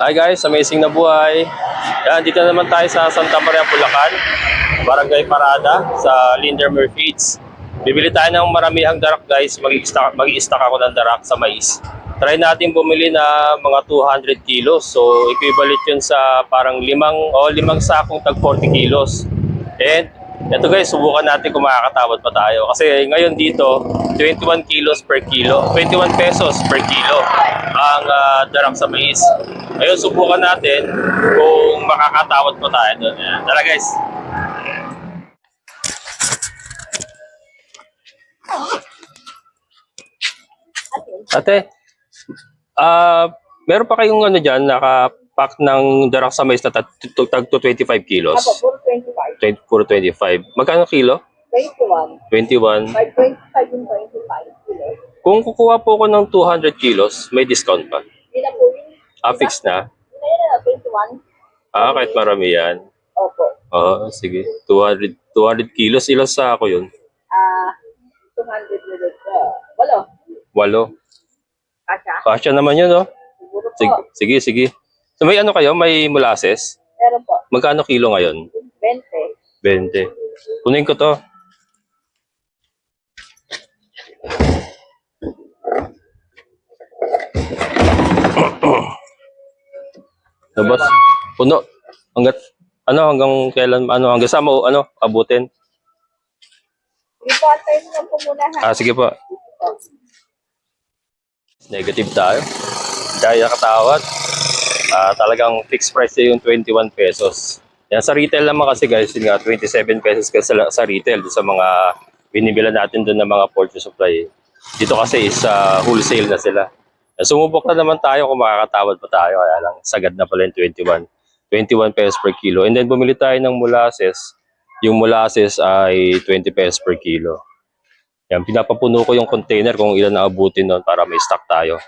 Hi guys, amazing na buhay. Yan, dito naman tayo sa Santa Maria, Bulacan. Barangay Parada sa Lindermer Feeds. Bibili tayo ng maramihang darak guys. Mag-i-stock mag ako ng darak sa mais. Try natin bumili na mga 200 kilos. So equivalent yun sa parang limang o limang sakong tag 40 kilos. And ito guys, subukan natin kung makakatawad pa tayo. Kasi ngayon dito, 21 kilos per kilo, 21 pesos per kilo ang uh, darak sa mais. Ngayon, subukan natin kung makakatawad pa tayo doon. Tara guys. Ate, ah meron pa kayong ano dyan, nakapack ng darak sa mais na tag tag- to 25 kilos? Apo, puro 25. 20, puro 25. Magkano kilo? 21. 21. 525 yung 25 kilos. Kung kukuha po ako ng 200 kilos, may discount pa. Na po yun. Ah, fix na? Yun na yun na, 21. Ah, kahit marami yan. Opo. Oo, sige. 200, 200 kilos, ilang sa ako yun? Ah, 200 ulit. Uh, walo. Walo. Kasha. Kasya naman yun, no? Siguro po. Sige, sige, sige. So may ano kayo? May molasses? Meron po. Magkano kilo ngayon? 20. 20. Kunin ko to. Labas. Puno. Hanggat, ano, hanggang kailan, ano, hanggang sa mo, ano, abutin. Reporter na po muna ha. Ah, sige po. Negative tayo. Dahil nakatawad. Ah, talagang fixed price niya yung 21 pesos. Yan sa retail naman kasi guys, yun nga 27 pesos kasi sa, sa retail sa mga binibila natin doon ng mga poultry supply. Dito kasi is ah, wholesale na sila. Sumubok na naman tayo kung makakatawad pa tayo. Kaya lang, sagad na pala yung 21. 21 pesos per kilo. And then bumili tayo ng molasses. Yung molasses ay 20 pesos per kilo. Yan, pinapapuno ko yung container kung ilan ang abutin doon para may stock tayo.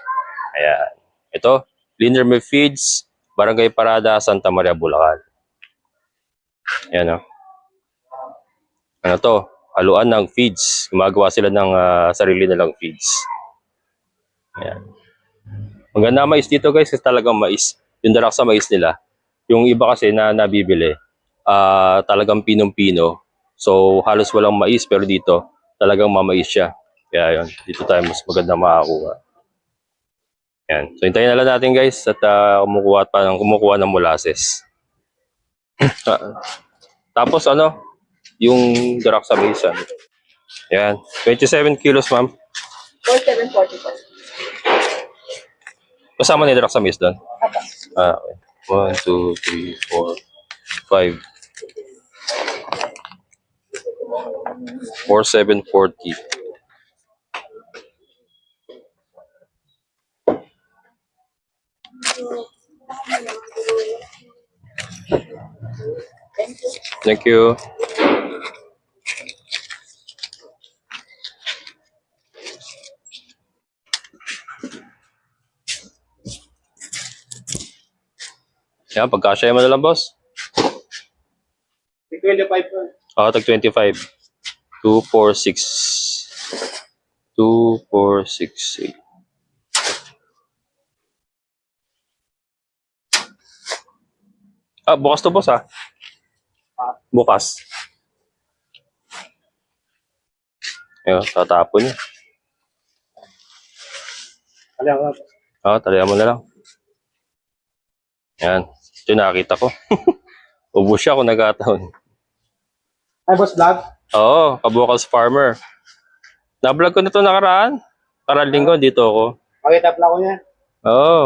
Ayan. Ito, Lindermer Feeds, Barangay Parada, Santa Maria, Bulacan. Ayan o. Ano to? Haluan ng feeds. Gumagawa sila ng ah, sarili nilang feeds. Ayan. Ang mais dito guys kasi talagang mais. Yung darak sa mais nila. Yung iba kasi na nabibili, ah talagang pinong-pino. So halos walang mais pero dito talagang mamais siya. Kaya yun, dito tayo mas maganda makakuha. Yan. So hintayin na lang natin guys at ah, kumukuha pa ng kumukuha ng molasses. Ah, Tapos ano, yung ano. Yan, 27 kilos ma'am. 4744. Kasama ni mais doon. Apo. Ah, okay. 1, 2, 3, 4, 5. 4740. Thank you. Yan, pagkasya mo na lang, boss. 25 po. Oo, tag 25. 2, 4, 6. 2, 4, 6, 8. Ah, bukas to boss ah. Bukas. Ayun, tatapon niya. Alam po. Ah, talihan mo na lang. Yan. Ito nakita ko. Ubus siya kung nagkataon. Ay, boss vlog. Oo, kabukals farmer. Na-vlog ko na ito nakaraan. Karaan linggo, dito ako. Pakita pala ko niya. Oo.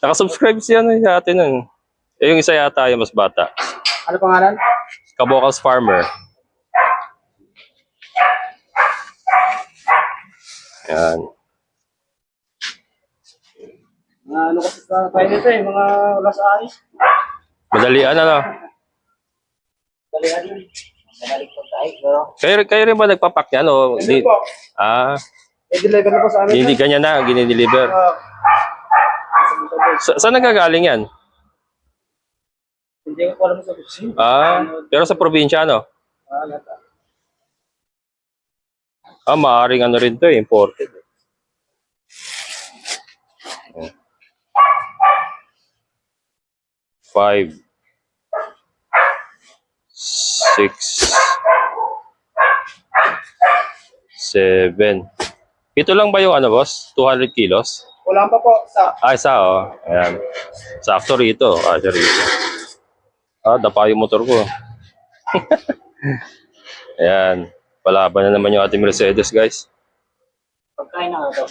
Nakasubscribe siya na sa atin nun. Eh, yung isa yata yung mas bata. Ano pangalan? Kabukals farmer. Yan. Mga ano kasi sa tayo nito eh, mga wala sa ayos. Madalian ano. Dali ano eh. Madalik po tayo, pero... Kayo, kayo rin ba nagpapak yan? O, Hindi di, po. ah, Eh, deliver na po sa amin. hindi ganyan na, ginideliver. Ah. Sa, saan nagagaling yan? Hindi ko alam sa busin. Ah, pero sa probinsya, ano? Ah, lata. Ah, maaaring ano rin to, eh, imported. five, six, seven. Ito lang ba yung ano, boss? 200 kilos? Wala pa po sa Ah, isa, oh. Ayan. Sakto rito. Ah, siya rito. Ah, dapa yung motor ko. Ayan. Palaban na naman yung ating Mercedes, guys. pagkain na ito.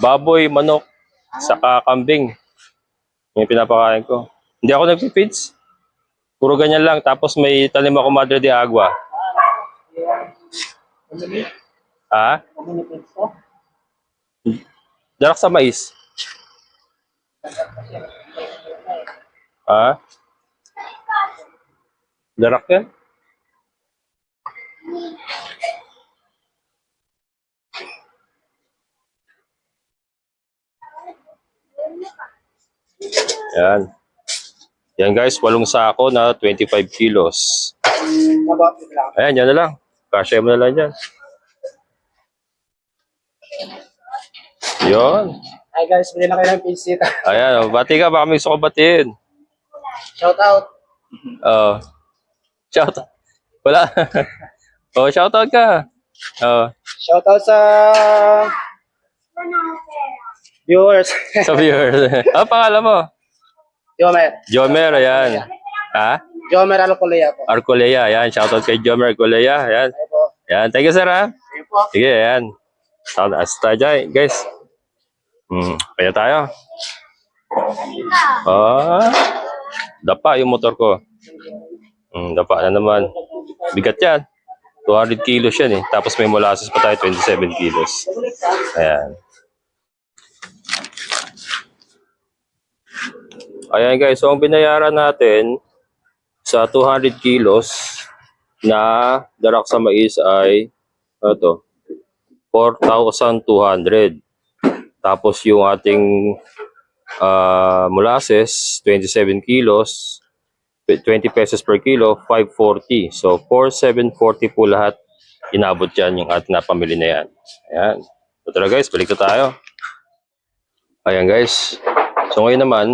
Baboy, manok, saka kambing. Yung pinapakain ko. Hindi ako nagpipids. Puro ganyan lang. Tapos may tanim ako Madre de Agua. Ha? Darak sa mais. Ha? Darak yan? Yan. Yan guys, walong sako na 25 kilos. Ayan, yan na lang. Kasya mo na lang dyan. Yun. Hi guys, bili na kayo ng pinsit. Ayan, bati ka. Baka may gusto ko batiin. Shout out. Oh. Shout out. Wala. oh, shout out ka. Oh, Shout out sa viewers. sa viewers. Ano pangalan mo? Jomer. Jomer, ayan. Ha? Jomer Alocolea po. Arcolea, ayan. Shout out kay Jomer Arcolea. Ayan. Ay po. Ayan, thank you sir ha. Po. Sige, ayan. Shout out tayo dyan, guys. Hmm, kaya tayo. Ah, dapa yung motor ko. Hmm, dapa na naman. Bigat yan. 200 kilos yan eh. Tapos may molasses pa tayo, 27 kilos. Ayan. Ayan guys, so ang binayaran natin sa 200 kilos na darak sa mais ay ano to? 4,200. Tapos yung ating ah, molasses, 27 kilos, 20 pesos per kilo, 540. So, 4,740 po lahat. Inabot yan yung ating napamili na yan. Ayan. So, tara guys, balik na tayo. Ayan guys. So, ngayon naman,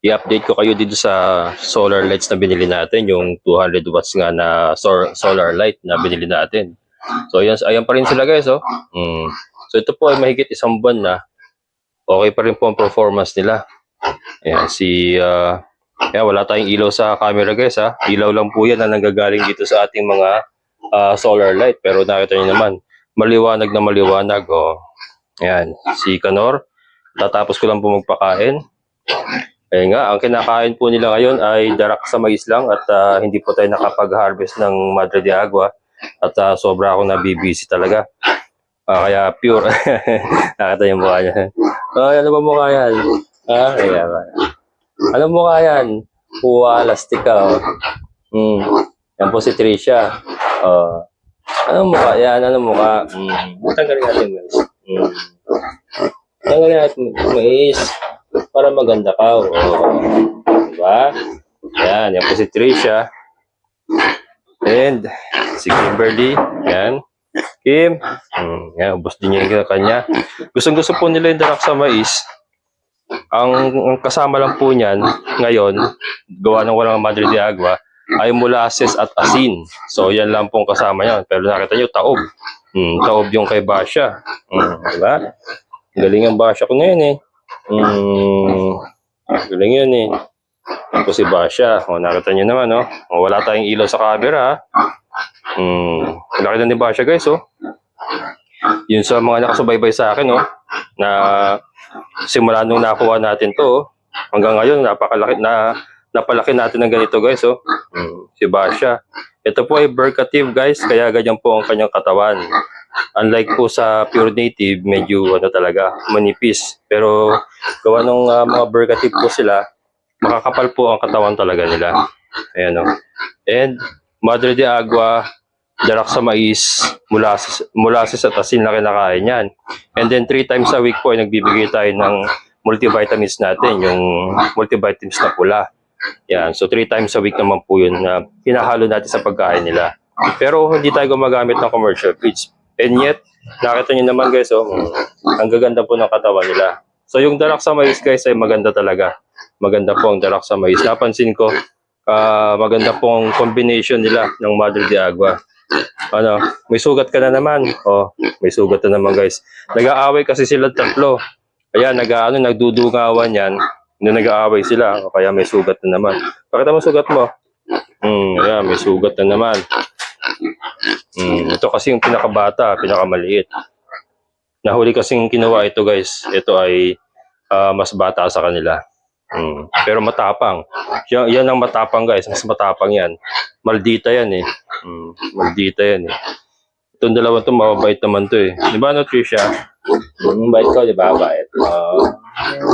i-update ko kayo dito sa solar lights na binili natin. Yung 200 watts nga na solar light na binili natin. So, ayan, ayan pa rin sila guys, oh. Mm. So, ito po ay mahigit isang buwan na. Okay pa rin po ang performance nila. Ayan, si... ah, ayan, wala tayong ilaw sa camera guys, ha. Ilaw lang po yan na nanggagaling dito sa ating mga ah, solar light. Pero nakita niyo naman, maliwanag na maliwanag, oh. Ayan, si Kanor. Tatapos ko lang po magpakain. Ayun nga, ang kinakain po nila ngayon ay darak sa mais lang at ah, hindi po tayo nakapag-harvest ng Madre de Agua at ah, sobra ako nabibisi talaga. Ah, kaya pure. Nakita yung mukha niya. Ay, ano ba mukha yan? Ah, kaya ba? Ano mukha yan? Puwalastik ka. Oh. Hmm. Yan po si Tricia. Oh. Ano mukha yan? Ano mukha? Hmm. Tanggalin natin mais. Hmm. Tanggalin natin mais para maganda ka. Oh. Diba? Yan, yan po si Tricia. And si Kimberly. Yan. Kim. Mm, yan, ubos din niya yung kanya. Gustong gusto po nila yung darak sa mais. Ang, ang kasama lang po niyan ngayon, gawa ng walang Madre de Agua, ay molasses at asin. So, yan lang pong kasama niya. Pero nakita niyo, taob. Mm, taob yung kay Basha. Mm, diba? Galing ang Basha ko ngayon eh. Mm, galing yun eh. Tapos si Basha. O, nakita niyo naman, no? O, wala tayong ilaw sa camera, ha? Mm, laki na ni Basha, guys, oh. Yun sa mga nakasubaybay sa akin, oh, na simula nung nakuha natin to, oh, hanggang ngayon, napakalaki, na, napalaki natin ng ganito, guys, oh. Mm, si Basha. Ito po ay Berkative, guys, kaya ganyan po ang kanyang katawan. Unlike po sa pure native, medyo ano talaga, manipis. Pero gawa ng ah, mga Berkative po sila, makakapal po ang katawan talaga nila. Ayan o. And Madre de Agua, darak sa mais, molasses, molasses at asin na kinakain yan. And then three times a week po ay nagbibigay tayo ng multivitamins natin, yung multivitamins na pula. Yan. So three times a week naman po yun na hinahalo natin sa pagkain nila. Pero hindi tayo gumagamit ng commercial feeds. And yet, nakita niyo naman guys, oh, mm, ang gaganda po ng katawan nila. So yung darak sa mais guys ay maganda talaga. maganda po ang darak sa mais. Napansin ko, ah, maganda po ang combination nila ng Mother de Agua. Ano, may sugat ka na naman. Oh, may sugat na naman guys. Nag-aaway kasi sila tatlo. Ayan, nag ano, nagdudungawan yan. Nung nag-aaway sila, o kaya may sugat na naman. Pakita mo sugat mo. Hmm, ayan, may sugat na naman. Hmm, ito kasi yung pinakabata, pinakamaliit. Nahuli kasing kinuha ito guys. Ito ay ah, mas bata sa kanila. Hmm. Pero matapang. Yan, yan ang matapang guys. Mas matapang yan. Maldita yan eh. Hmm. Maldita yan eh. Itong dalawa to mababait naman to eh. Di ba no, Trisha? Hmm, bait ko, di ba? Bait. Ah,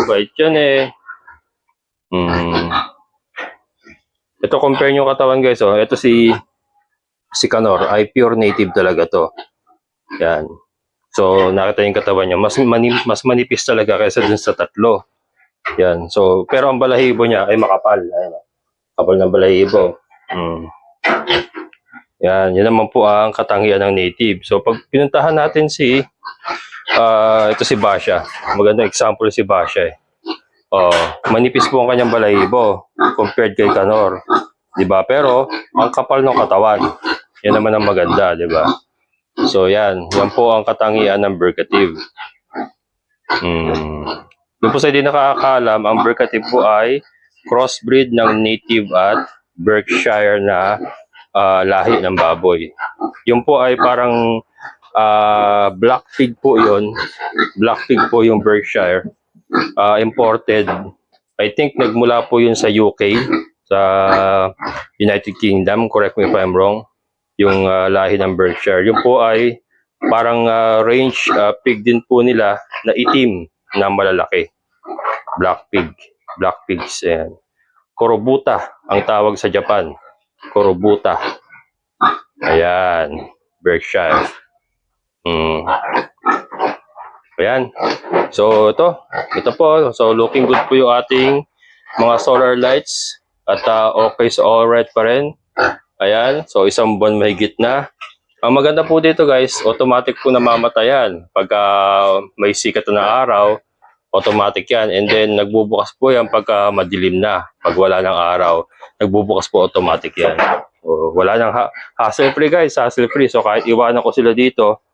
bait yan eh. Hmm. Ito compare nyo katawan guys oh. Ito si si Canor ay pure native talaga to. Yan. So nakita yung katawan niya mas mani, mas manipis talaga kaysa dun sa tatlo. Yan. So pero ang balahibo niya ay makapal. Ayan. Kapal ng balahibo. Mm. Yan, yan naman po ang katangian ng native. So pag pinuntahan natin si ah ito si Basha. Magandang example si Basha eh. Oh, manipis po ang kanyang balahibo compared kay Canor. 'Di ba? Pero ang kapal ng katawan. Yan naman ang maganda, 'di ba? So yan, yan po ang katangian ng Berkative. Hmm. Doon po sa hindi nakakaalam, ang Berkative po ay crossbreed ng native at Berkshire na ah, lahi ng baboy. Yung po ay parang ah, black pig po yon Black pig po yung Berkshire. Ah, imported. I think nagmula po yun sa UK, sa United Kingdom. Correct me if I'm wrong. Yung ah, lahi ng Berkshire. Yung po ay parang ah, range ah, pig din po nila na itim na malalaki. Black pig. Black pigs. Ayan. Korobuta ang tawag sa Japan. Korobuta. Ayan. Berkshire. Mm. Ayan. So, ito. Ito po. So, looking good po yung ating mga solar lights. At ah, okay, so alright pa rin. Ayan. So, isang buwan mahigit na. Ang maganda po dito guys, automatic po namamatayan. Pagka may sikat na araw, automatic yan. And then, nagbubukas po yan pagka madilim na. Pag wala ng araw, nagbubukas po automatic yan. O, wala nang ha- hassle free guys, hassle free. So, kahit iwanan ko sila dito,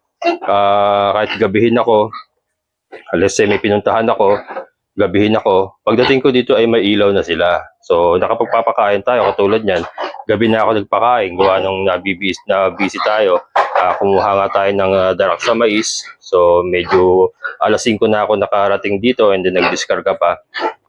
ah, kahit gabihin ako, let's say may pinuntahan ako, gabihin ako, pagdating ko dito ay may ilaw na sila. So, nakapagpapakain tayo, katulad niyan, gabi na ako nagpakain, gawa nung nabibis, na busy tayo, Ah, kumuha nga tayo ng ah, darak sa mais, so medyo alas 5 na ako nakarating dito and then nagdiskarga pa.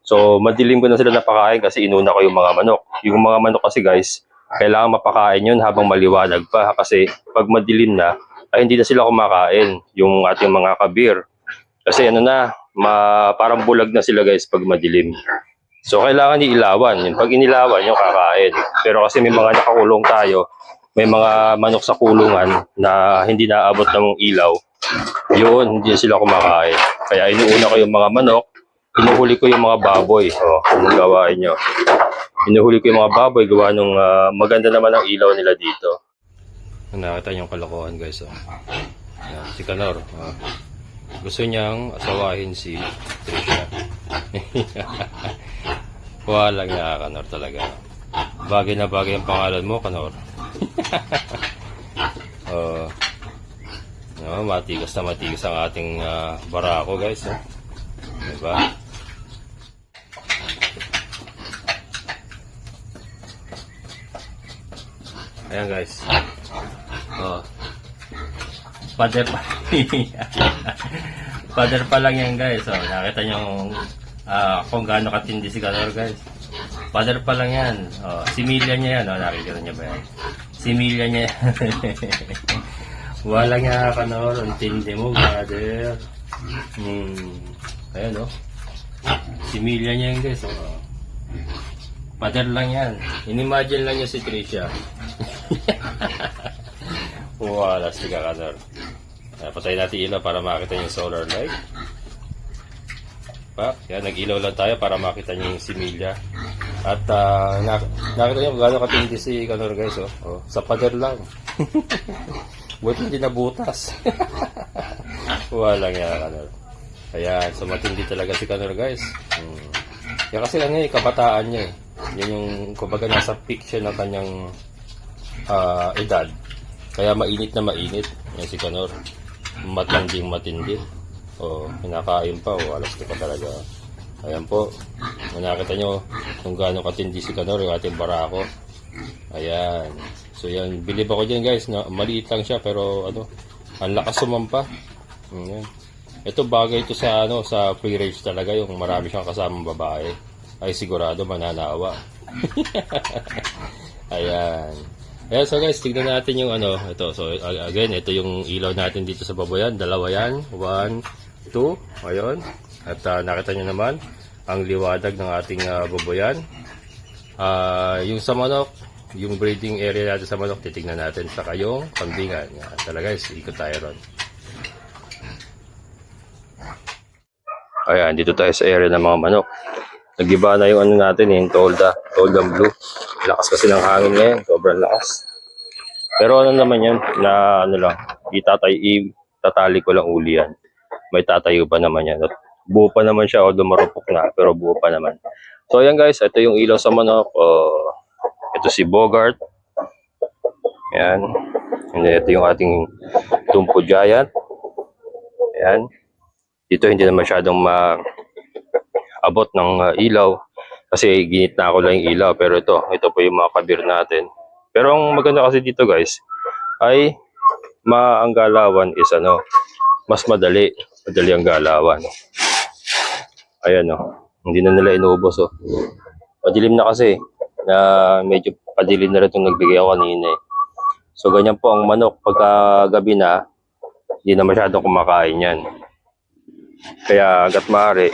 So, madilim ko na sila napakain kasi inuna ko yung mga manok. Yung mga manok kasi guys, kailangan mapakain yun habang maliwanag pa kasi pag madilim na, ay hindi na sila kumakain, yung ating mga kabir. Kasi ano na, ma, parang bulag na sila guys pag madilim. So kailangan ilawan. Yung pag inilawan, yung kakain. Pero kasi may mga nakakulong tayo, may mga manok sa kulungan na hindi naabot ng ilaw. Yun, hindi sila kumakain. Kaya inuuna ko yung mga manok, inuhuli ko yung mga baboy. O, anong gawain nyo? Inuhuli ko yung mga baboy, gawa nung ah, maganda naman ang ilaw nila dito. Nakita yung kalokohan guys. Oh. Yan, si Kanor. oh. Gusto niyang asawahin si Trisha. Walang nga Kanor talaga. Bagay na bagay ang pangalan mo, Kanor. oh. No, matigas na matigas ang ating ah, barako guys. Oh. Diba? Ayan guys. Oh. Pader pa. Pader pa lang yan guys. Oh, nakita niyo ah, kung gaano katindi si Ganor guys. Pader pa lang yan. Oh, similya niya yan. Oh, nakikita niyo ba yan? Similya niya yan. Wala nga Kanor. Ang tindi mo, brother. Hmm. Ayan oh. Similya niya yan guys. Oh. Pader lang yan. Inimagine lang niya si Tricia. Wala si Kanor. Uh, patayin natin ilaw para makita yung solar light. Pa, yan, nag-ilaw lang tayo para makita niyo yung similya. At ah, nak nakita niyo gaano katindi si Kanor guys. Oh. Oh, sa pader lang. Buti hindi nabutas. Wala nga Kanor. Ayan, so matindi talaga si Kanor guys. Hmm. Kaya kasi ano eh, kabataan niya eh. Yan yung, kumbaga nasa siya ng kanyang ah, edad. Kaya mainit na mainit. Yan si Kanor. Matinding matindi. O, kinakain pa. O, alas ka pa talaga. Ayan po. Kung nakita nyo kung gaano katindi si Kanor, yung ating barako. Ayan. So yan, bilib ako dyan guys. Na, maliit lang siya pero ano, ang lakas sumampa. Ayan. Ito bagay ito sa ano sa free range talaga yung marami siyang kasamang babae. Ay sigurado mananawa. Ayan. Ayan, so guys, tignan natin yung ano, ito. So, again, ito yung ilaw natin dito sa baboyan. Dalawa yan. One, two. Ayun. At ah, nakita nyo naman, ang liwanag ng ating ah, baboyan. Ah, yung sa manok, yung breeding area natin sa manok, titignan natin. Saka yung kambingan. Yan. Talaga guys, ikot tayo ron. Ayan, dito tayo sa area ng mga manok. Nagiba na yung ano natin, yung tolda, tolda blue. Lakas kasi ng hangin ngayon, sobrang lakas. Pero ano naman yan, na ano lang, itatay, itatali ko lang uli yan. May tatayo pa naman yan. Buo pa naman siya, although marupok na, pero buo pa naman. So ayan guys, ito yung ilaw sa manok. Oh, ito si Bogart. Ayan. And ito yung ating Tumpo Giant. Ayan. Dito hindi na masyadong ma abot ng uh, ilaw. Kasi ginit na ako lang yung ilaw pero ito ito po yung mga kabir natin. Pero ang maganda kasi dito guys ay ma ang galawan is ano mas madali. Madali ang galawan. Ayan oh. Hindi na nila inubos oh. Madilim na kasi na medyo padilim na rin itong nagbigay ako kanina eh. so ganyan po ang manok. Pagka gabi na hindi na masyadong kumakain yan. Kaya hanggat maaari,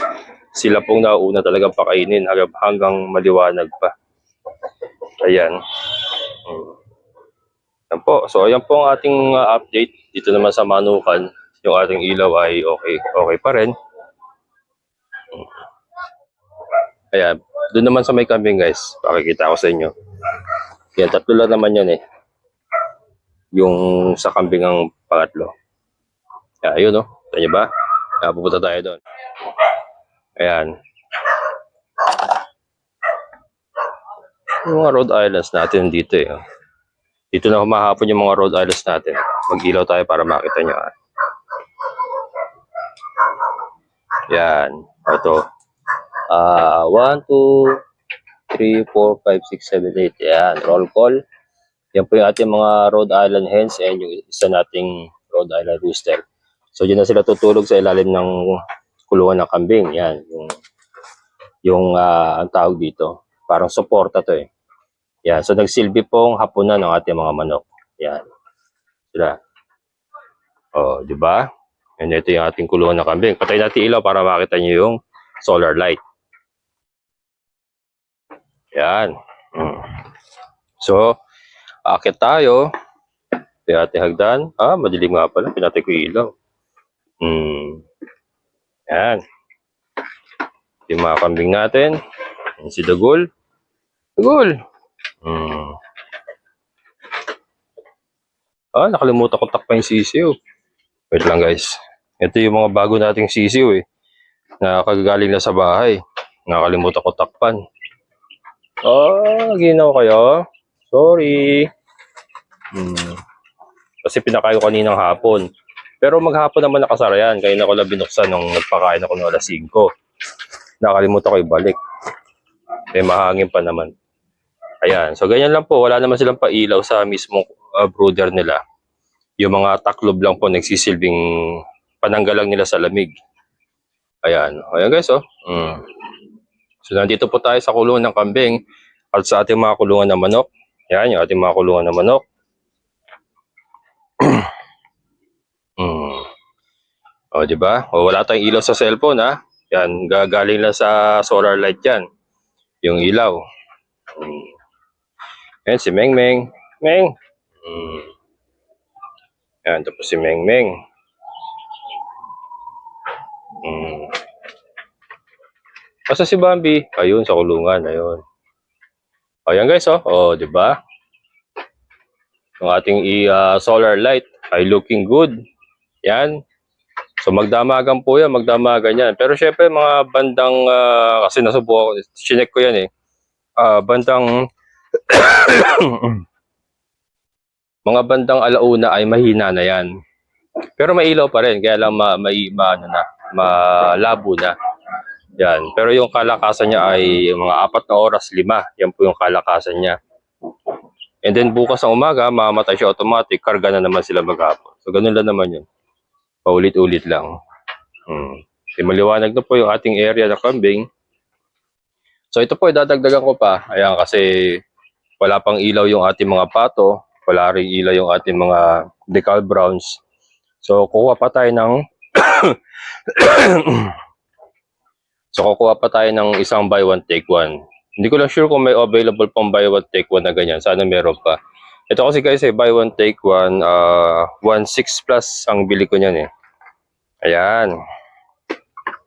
sila pong nauna talagang pakainin hanggang, maliwanag pa. Ayan. Hmm. Yan po. So, ayan po ang ating uh, update. Dito naman sa Manukan, yung ating ilaw ay okay, okay pa rin. Hmm. Ayan. Doon naman sa may kambing guys, pakikita ko sa inyo. Yan, tatlo lang naman yan eh. Yung sa kambing ang pangatlo. Yan, ayun oh. Tanya ba? Ah, pupunta tayo doon. Ayan. Yung mga Rhode Islands natin dito eh. oh. Dito na humahapon yung mga Rhode Islands natin. Mag-ilaw tayo para makita nyo. ah. Ito. Ah, 1, 2, 3, 4, 5, 6, 7, 8. Yan. Roll call. Yan po yung ating mga Rhode Island hens and yung isa nating Rhode Island rooster. So, dyan na sila tutulog sa ilalim ng kulungan ng kambing. Yan, yung yung ah, ang tawag dito. Parang suporta to eh. Yan, so nagsilbi pong hapunan ng ating mga manok. Yan. Sila. Oh, di ba? And ito yung ating kulungan ng kambing. Patay natin ilaw para makita niyo yung solar light. Yan. Mm. So, akit tayo. Pinatay hagdan. Ah, madilim nga pala. Pinatay ko ilaw. Hmm. Yan. Yung mga kambing natin. Yan si Dagol. Dagol. Hmm. Ah, nakalimutan ko takpa yung sisiw. Wait lang guys. Ito yung mga bago nating sisiw eh. Nakakagaling na sa bahay. Nakalimutan ko takpan. Ah, ginaw kayo. Sorry. Hmm. Kasi pinakain ko kaninang hapon. Pero maghapon naman nakasara yan. Kaya na ko lang binuksan nung nagpakain ako ng alas 5. Nakalimutan ko ibalik. Eh, mahangin pa naman. Ayan. So, ganyan lang po. Wala naman silang pailaw sa mismong uh, brooder nila. Yung mga taklob lang po nagsisilbing pananggal lang nila sa lamig. Ayan. Ayan guys, oh. Mm. So, nandito po tayo sa kulungan ng kambing at sa ating mga kulungan ng manok. Ayan, yung ating mga kulungan ng manok. O, di ba? O, wala tayong ilaw sa cellphone, ha? Yan, gagaling lang sa solar light yan. Yung ilaw. Mm. Yan, si Meng Meng. Meng. Mm. Yan, tapos si Meng Meng. Mm. Asa si Bambi? Ayun, sa kulungan. Ayun. Ayan guys, oh. Oh, di ba? Yung ating i- ah, solar light ay looking good. Yan. So magdamagan po yan, magdamagan yan. Pero syempre mga bandang, ah, kasi nasubukan, chinek ko yan eh. Ah, bandang, mga bandang alauna ay mahina na yan. Pero may ilaw pa rin, kaya lang ma, may, ma, ano na, malabo na. Yan. Pero yung kalakasan niya ay mga apat na oras, lima. Yan po yung kalakasan niya. And then bukas ng umaga, mamamatay siya automatic, karga na naman sila maghapon. So ganun lang naman yun. Paulit-ulit lang. Hmm. Kasi maliwanag na po yung ating area na kambing. So ito po, dadagdagan ko pa. Ayan, kasi wala pang ilaw yung ating mga pato. Wala rin ilaw yung ating mga decal browns. So kukuha pa tayo ng So kukuha pa tayo ng isang buy one take one. Hindi ko lang sure kung may available pang buy one take one na ganyan. Sana meron pa. Ito kasi guys, eh, buy one take one, uh, 1.6 plus ang bili ko niyan eh. Ayan.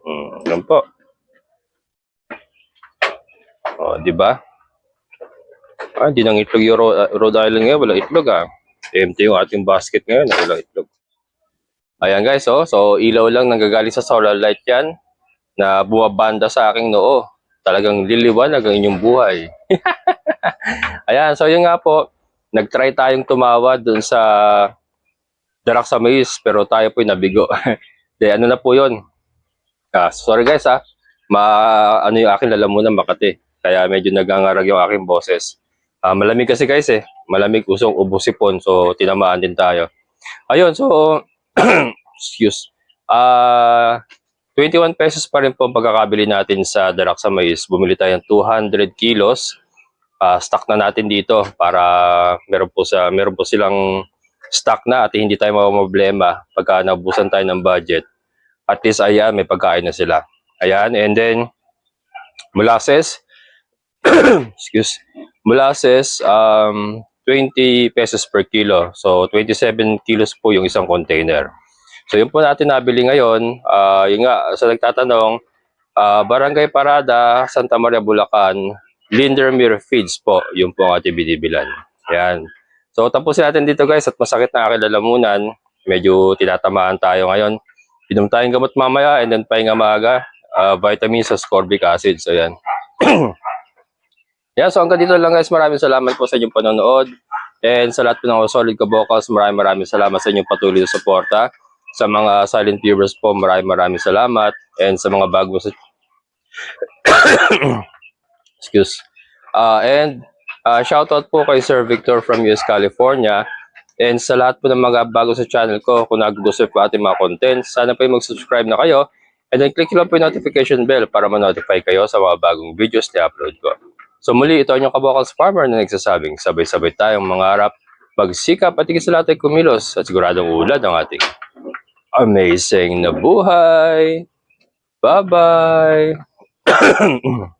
Hmm, yan po. O, di ba? Ah, hindi nang itlog yung Ro- Rhode Island ngayon. Wala itlog ah. Empty yung ating basket ngayon. Wala itlog. Ayan guys, oh. So, ilaw lang nanggagaling sa solar light yan na buwabanda sa aking noo. Talagang liliwanag ang inyong buhay. Ayan, so yun nga po, nag-try tayong tumawa dun sa Darak sa pero tayo po nabigo. De, ano na po yun? Ah, sorry guys ha, ma ano yung aking lalamunan Makati. Kaya medyo nagangarag yung aking boses. Ah, malamig kasi guys eh. Malamig usong ubusipon, so tinamaan din tayo. Ayun, so excuse. Ah, 21 pesos pa rin po ang pagkakabili natin sa Darak sa. Bumili tayo ng 200 kilos. Ah, stock na natin dito para meron po sa meron po silang stock na at hindi tayo problema pagka nabusan tayo ng budget. At least ayan, may pagkain na sila. Ayan, and then molasses. excuse. Molasses um 20 pesos per kilo. So 27 kilos po yung isang container. So yun po natin nabili ngayon. Ah, yun nga, sa nagtatanong, ah, Barangay Parada, Santa Maria, Bulacan, Lindermere Feeds po, yung po ang ating binibilan. Yan. So tapusin natin dito guys at masakit na aking lalamunan. Medyo tinatamaan tayo ngayon. Inom tayong gamot mamaya and then pahinga maaga. ah, vitamins ascorbic acid. So yan. yan, so hanggang dito lang guys. Maraming salamat po sa inyong panonood. And sa lahat po ng solid ka vocals, maraming maraming salamat sa inyong patuloy na suporta. Sa mga silent viewers po, maraming maraming salamat. And sa mga bago sa... Excuse. Ah, and uh, shoutout po kay Sir Victor from US California. And sa lahat po ng mga bago sa channel ko, kung nagugustuhan po ating mga content, sana po yung mag-subscribe na kayo. And then click lang po yung notification bell para ma-notify kayo sa mga bagong videos na upload ko. So muli, ito ang inyong kabokals farmer na nagsasabing sabay-sabay tayong mangarap, magsikap at sa lahat ay kumilos at siguradong ulad ang ating amazing na buhay. Bye-bye!